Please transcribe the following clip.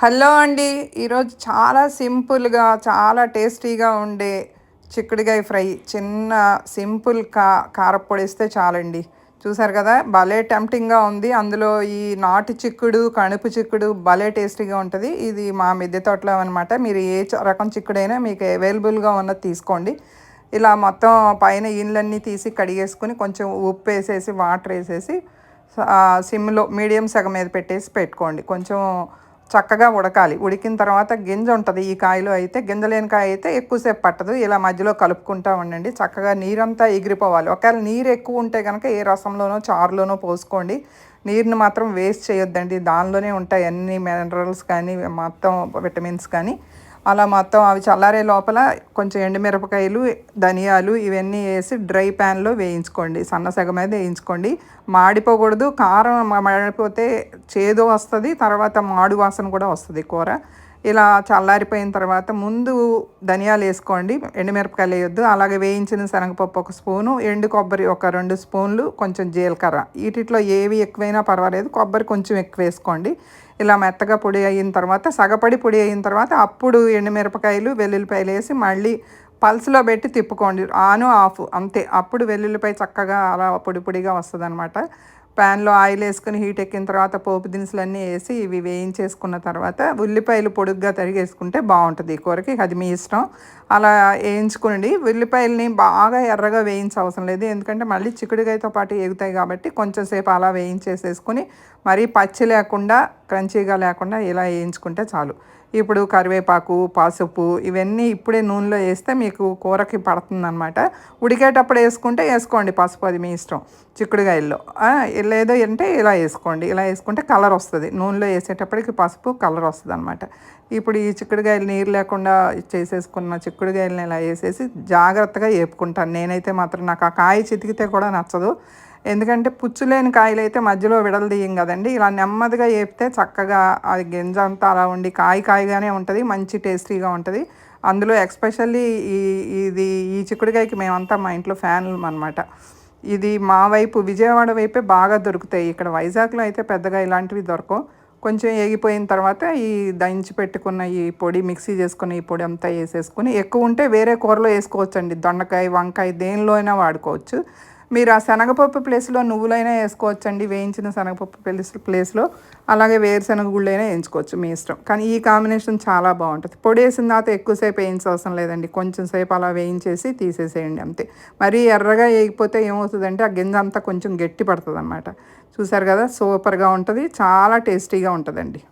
Hello అండి. ఈరోజు చాలా సింపుల్గా చాలా టేస్టీగా ఉండే చిక్కుడుగాయ ఫ్రై. చిన్న సింపుల్ కా కారపొడి చాలండి. చూసారు కదా భలే టెంప్టింగ్గా ఉంది. అందులో ఈ నాటు చిక్కుడు కణుపు చిక్కుడు భలే టేస్టీగా ఉంటుంది. ఇది మా మిద్దె తోటలో అనమాట మీరు ఏ రకం చిక్కుడైనా మీకు అవైలబుల్గా ఉన్నది తీసుకోండి. ఇలా మొత్తం పైన ఈన్లన్నీ తీసి కడిగేసుకొని కొంచెం ఉప్పు వేసేసి వాటర్ వేసేసి సిమ్లో మీడియం సగం మీద పెట్టేసి పెట్టుకోండి. కొంచెం చక్కగా ఉడకాలి. ఉడికిన తర్వాత గింజ ఉంటుంది. ఈ కాయలో అయితే గింజ లేని కాయ అయితే ఎక్కువసేపు పట్టదు. ఇలా మధ్యలో కలుపుకుంటూ ఉండండి. చక్కగా నీరంతా ఎగిరిపోవాలి. ఒకవేళ నీరు ఎక్కువ ఉంటే కనుక ఏ రసంలోనో చారులోనో పోసుకోండి. నీరుని మాత్రం వేస్ట్ చేయొద్దండి. దానిలోనే ఉంటాయి అన్ని మినరల్స్ కానీ మొత్తం విటమిన్స్ కానీ. అలా మొత్తం అవి చల్లారే లోపల కొంచెం ఎండుమిరపకాయలు ధనియాలు ఇవన్నీ వేసి డ్రై ప్యాన్లో వేయించుకోండి. సన్న మీద వేయించుకోండి. మాడిపోకూడదు. కారం మాడిపోతే చేదు వస్తుంది తర్వాత మాడు వాసన కూడా వస్తుంది కూర. ఇలా చల్లారిపోయిన తర్వాత ముందు ధనియాలు వేసుకోండి ఎండుమిరపకాయలు వేయొద్దు. అలాగే వేయించిన శనగపప్పు ఒక స్పూను ఎండు కొబ్బరి ఒక రెండు స్పూన్లు కొంచెం జీలకర్ర. వీటిలో ఏవి ఎక్కువైనా పర్వాలేదు కొబ్బరి కొంచెం ఎక్కువ వేసుకోండి. ఇలా మెత్తగా పొడి అయిన తర్వాత సగపడి పొడి అయిన తర్వాత అప్పుడు ఎండుమిరపకాయలు వెల్లుల్లిపాయలు వేసి మళ్ళీ పల్స్లో పెట్టి తిప్పుకోండి. ఆను ఆఫ్ అంతే. అప్పుడు వెల్లుల్లిపాయ చక్కగా అలా పొడి పొడిగా వస్తుంది అనమాట ప్యాన్లో ఆయిల్ వేసుకుని హీట్ ఎక్కిన తర్వాత పోపు దినుసులన్నీ వేసి ఇవి వేయించేసుకున్న తర్వాత ఉల్లిపాయలు పొడుగ్గా తరిగేసుకుంటే బాగుంటుంది ఈ కూరకి. అది మీ ఇష్టం. అలా వేయించుకోండి ఉల్లిపాయలని బాగా ఎర్రగా వేయించవసరం లేదు. ఎందుకంటే మళ్ళీ చిక్కుడుగాయతో పాటు ఎగుతాయి కాబట్టి కొంచెం సేపు అలా వేయించేసేసుకుని మరీ పచ్చి లేకుండా క్రంచీగా లేకుండా ఇలా వేయించుకుంటే చాలు. ఇప్పుడు కరివేపాకు పసుపు ఇవన్నీ ఇప్పుడే నూనెలో వేస్తే మీకు కూరకి పడుతుందనమాట ఉడికేటప్పుడు వేసుకుంటే వేసుకోండి పసుపు అది మీ ఇష్టం. చిక్కుడుగాయల్లో లేదో అంటే ఇలా వేసుకోండి. ఇలా వేసుకుంటే కలర్ వస్తుంది. నూనెలో వేసేటప్పటికి పసుపు కలర్ వస్తుంది అనమాట ఇప్పుడు ఈ చిక్కుడుగాయలు నీరు లేకుండా చేసేసుకున్న చిక్కుడుగాయలని ఇలా వేసేసి జాగ్రత్తగా వేపుకుంటాను. నేనైతే మాత్రం నాకు ఆ కాయ చితికితే కూడా నచ్చదు. ఎందుకంటే పుచ్చులేని కాయలు అయితే మధ్యలో విడలదీయం కదండి. ఇలా నెమ్మదిగా వేపితే చక్కగా అది గింజ అంతా అలా ఉండి కాయ కాయగానే ఉంటుంది మంచి టేస్టీగా ఉంటుంది. అందులో ఎక్స్పెషల్లీ ఈ ఇది ఈ చిక్కుడుకాయకి మేమంతా మా ఇంట్లో ఫ్యాన్లు అనమాట ఇది మా వైపు విజయవాడ వైపే బాగా దొరుకుతాయి. ఇక్కడ వైజాగ్లో అయితే పెద్దగా ఇలాంటివి దొరకవు. కొంచెం ఎగిపోయిన తర్వాత ఈ దంచి పెట్టుకున్న ఈ పొడి మిక్సీ చేసుకున్న ఈ పొడి అంతా వేసేసుకుని ఎక్కువ ఉంటే వేరే కూరలో వేసుకోవచ్చండి. దొండకాయ వంకాయ దేనిలో అయినా వాడుకోవచ్చు. మీరు ఆ శనగపప్పు ప్లేస్లో నువ్వులైనా వేసుకోవచ్చండి వేయించిన శనగపప్పు ప్లేస్ ప్లేస్లో. అలాగే వేరుశనగ గుళ్ళైనా వేయించుకోవచ్చు మీ ఇష్టం. కానీ ఈ కాంబినేషన్ చాలా బాగుంటుంది. పొడి వేసిన తర్వాత ఎక్కువసేపు వేయించవసరం లేదండి. కొంచెం సేపు అలా వేయించేసి తీసేసేయండి అంతే. మరీ ఎర్రగా వేయకపోతే ఏమవుతుందంటే ఆ గింజ అంతా కొంచెం గట్టి పడుతుంది అనమాట చూసారు కదా? సూపర్గా ఉంటుంది. చాలా టేస్టీగా ఉంటుందండి.